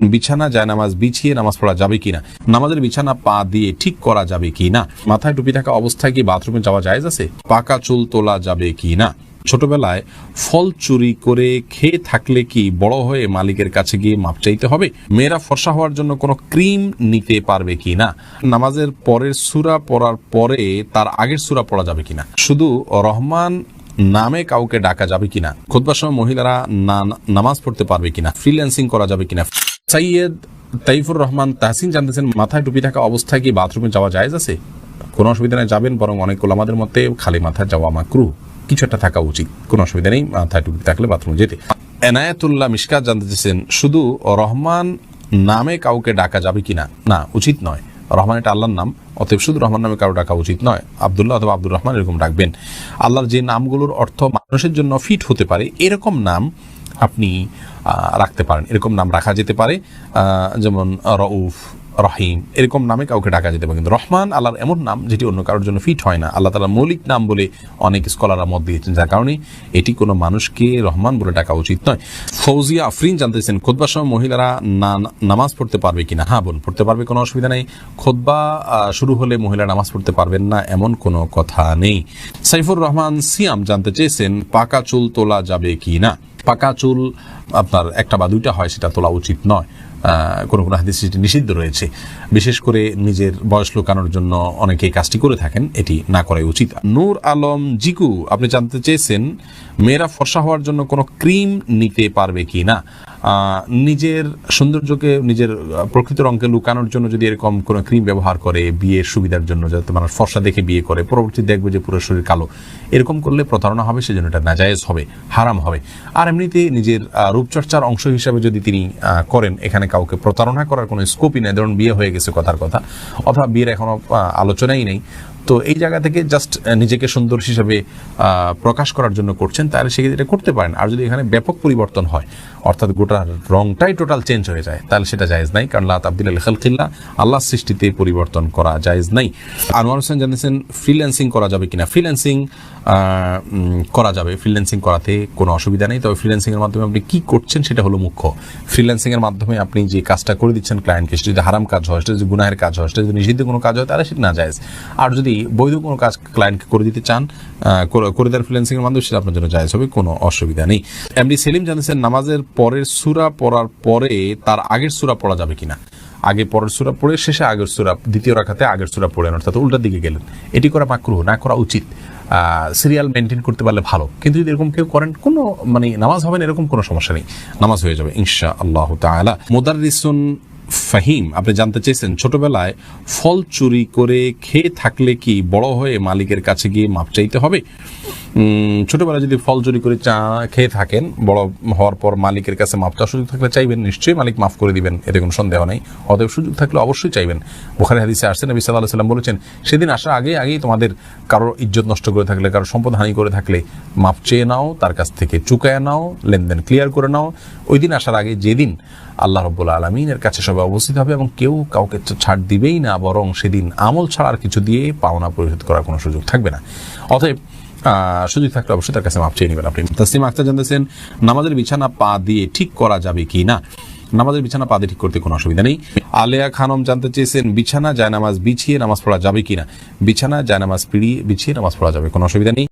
বিছানা যায়, নামাজ বিছিয়ে নামাজ পড়া যাবে কিনা? নামাজের বিছানা পা দিয়ে ঠিক করা যাবে কিনা? মাথায় টুপি থাকা অবস্থায় কি বাথরুমে যাওয়া যায় আছে? পাকা চুল তোলা যাবে কিনা? ছোটবেলায় ফল চুরি করে খেয়ে থাকলে কি বড় হয়ে মালিকের কাছে গিয়ে মাপ চাইতে হবে? মেয়েরা ফর্সা হওয়ার জন্য কোনো ক্রিম নিতে পারবে কিনা? নামাজের পরের সুরা পড়ার পরে তার আগের সুরা পড়া যাবে কিনা? শুধু রহমান নামে কাউকে ডাকা যাবে কিনা? খুতবার সময় মহিলারা না- নামাজ পড়তে পারবে কিনা? ফ্রিল্যান্সিং করা যাবে কিনা? সাইয়েদ তাইফুর রহমান তাহসিন জানতেছেন, মাথায় টুপি থাকা অবস্থায় কি বাথরুমে যাওয়া যায় আছে? কোনো অসুবিধা নেই, যাবেন, বরং অনেক আমাদের মতে খালি মাথায় যাওয়া মাকরু। কিছু একটা থাকা উচিত, কোনো অসুবিধা নেই, মাথায় টুপি থাকলে বাথরুমে যেতে। এনায়েতুল্লাহ মিশকাত জানতে চেয়েছেন শুধু রহমান নামে কাউকে ডাকা যাবে কিনা? না, উচিত নয়। রহমান এটা আল্লাহর নাম, অতএব শুধু রহমান নামে কারও ডাকা উচিত নয়। আবদুল্লাহ অথবা আব্দুর রহমান এরকম ডাকবেন। আল্লাহর যে নামগুলোর অর্থ মানুষের জন্য ফিট হতে পারে, এরকম নাম আপনি রাখতে পারেন। এরকম নাম রাখা যেতে পারে। যেমন, রউফ, রহিম, এরকম নামে কাউকে ডাকা যেতে পারে। কিন্তু রহমান আল্লাহর এমন নাম যেটি অন্য কারোর জন্য ফিট হয় না। আল্লাহ তালা মৌলিক নাম বলে অনেক স্কলাররা মত দিয়েছেন। যার কারণে এটি কোনো মানুষকে রহমান বলে ডাকা উচিত নয়। ফৌজিয়া আফরিন জানতেছেন খোদবার সময় মহিলারা না- নামাজ পড়তে পারবে কিনা? হ্যাঁ বোন, পড়তে পারবে, কোনো অসুবিধা নেই। খোদবা শুরু হলে মহিলা নামাজ পড়তে পারবেন না, এমন কোনো কথা নেই। সাইফুর রহমান সিয়াম জানতে চেয়েছেন, পাকা চুল তোলা যাবে কি না পাকা চুল, আপনার একটা বা দুইটা হয়, সেটা তোলা উচিত নয়। কোনো কোনো হাদিস সেটি নিষিদ্ধ রয়েছে। বিশেষ করে নিজের বয়স লুকানোর জন্য অনেকে কাজটি করে থাকেন, এটি না করাই উচিত। নূর আলম জিকু, আপনি জানতে চেয়েছেন, মেয়েরা ফর্সা হওয়ার জন্য কোনো ক্রিম নিতে পারবে কি না? নিজের সৌন্দর্যকে নিজের প্রকৃত রঙকে লুকানোর জন্য যদি এরকম কোনো ক্রিম ব্যবহার করে বিয়ের সুবিধার জন্য যাতে মানুষ ফর্সা দেখে বিয়ে করে পরবর্তী দেখবে যে পুরো শরীর কালো এরকম করলে প্রতারণা হবে সেজন্য এটা নাজায়েজ হবে হারাম হবে। আর এমনিতে নিজের রূপচর্চার অংশ হিসাবে যদি তিনি করেন এখানে কাউকে প্রতারণা করার কোনো স্কোপই নেই। ধরুন বিয়ে হয়ে গেছে কথার কথা অথবা বিয়ের এখনও আহ, আলোচনাই নেই। তো এই জায়গা থেকে জাস্ট নিজেকে সুন্দর হিসাবে প্রকাশ করার জন্য করছেন, তাহলে সেক্ষেত্রে এটা করতে পারেন। আর যদি এখানে ব্যাপক পরিবর্তন হয়, অর্থাৎ গোটা রংটাই টোটাল চেঞ্জ হয়ে যায়, তাহলে সেটা জায়েজ নাই, কারণ লাত আব্দুল খালকিল্লা আল্লাহ সৃষ্টিতে পরিবর্তন করা জায়েজ নাই। আনোয়ার হোসেন জানিয়েছেন ফ্রিল্যান্সিং করা যাবে কিনা? ফ্রিল্যান্সিং করা যাবে। ফ্রিল্যান্সিং করাতে কোনো অসুবিধা নেই, তবে ফ্রিল্যান্সিংয়ের মাধ্যমে আপনি কী করছেন সেটা হলো মুখ্য। ফ্রিল্যান্সিংয়ের মাধ্যমে আপনি যে কাজটা করে দিচ্ছেন ক্লায়েন্টকে সেটা যদি হারাম কাজ হয়, সেটা যদি গুনাহের কাজ হয়, সেটা যদি নিষিদ্ধ কোনো কাজ হয়, তাহলে সেটা না জায়েজ। আর যদি বৈধ কোনো কাজ ক্লায়েন্টকে করে দিতে চান করে- করে দেন ফ্রিল্যান্সিং এর মাধ্যমে, সেটা আপনার জন্য জায়েজ হবে, কোনো অসুবিধা নেই। এমডি সেলিম জানিয়েছেন, নামাজের পরের সুরা পড়ার পরে তার আগের সুরা পড়া যাবে কিনা? আগে পরের সুরা পড়ে, শেষে আগের সুরা, দ্বিতীয় রাখাতে আগের সুরা পড়েন অর্থাৎ উল্টার দিকে গেলেন। এটি করা মাকরু না করা উচিত। সিরিয়াল মেনটেন করতে পারলে ভালো। কিন্তু যদি এরকম কেউ করেন, কোনো মানে নামাজ হবে না, এরকম কোনো সমস্যা নেই। নামাজ হয়ে যাবে ইনশা আল্লাহ তাআলা। মোদারিসুন ফাহিম, আপনি জানতে চেয়েছেন, ছোটবেলায় ফল চুরি করে খেয়ে থাকলে কি বড় হয়ে মালিকের কাছে গিয়ে মাপ চাইতে হবে? ছোটবেলায় যদি ফল চুরি করে চা খেয়ে থাকেন, বড় হওয়ার পর মালিকের কাছে মাপ চাওয়ার সুযোগ থাকলে চাইবেন, নিশ্চয়ই মালিক মাফ করে দিবেন, এতে কোনো সন্দেহ নেই। অতএব সুযোগ থাকলে অবশ্যই চাইবেন। ওখানে হাদিসে আসছে, নবী সাল্লাহ সাল্লাম বলেছেন, সেদিন আসার আগে আগেই তোমাদের কারোর ইজ্জত নষ্ট করে থাকলে, কারোর সম্পদ হানি করে থাকলে মাপ চেয়ে নাও, তার কাছ থেকে চুকায় নাও, লেনদেন ক্লিয়ার করে নাও। ওই দিন আসার আগে যেদিন আল্লাহ রব্বুল আলমিনের কাছে সবাই উপস্থিত হবে এবং কেউ কাউকে ছাড় দিবেই না, বরং সেদিন আমল ছাড়ার কিছু দিয়ে পাওনা পরিশোধ করার কোনো সুযোগ থাকবে না। অতএব সুযোগ থাকলে অবশ্যই তার কাছে মাপ চেয়ে নেবেন আপনি। তাসলিম আক্তার জানতেছেন, নামাজের বিছানা পা দিয়ে ঠিক করা যাবে কি না? নামাজের বিছানা পা দিয়ে ঠিক করতে কোনো অসুবিধা নেই। আলেয়া খানম জানতে চেয়েছেন, বিছানা জায়নামাজ বিছিয়ে নামাজ পড়া যাবে কিনা বিছানা জায়নামাজ পিড়িয়ে বিছিয়ে নামাজ পড়া যাবে, কোনো অসুবিধা নেই।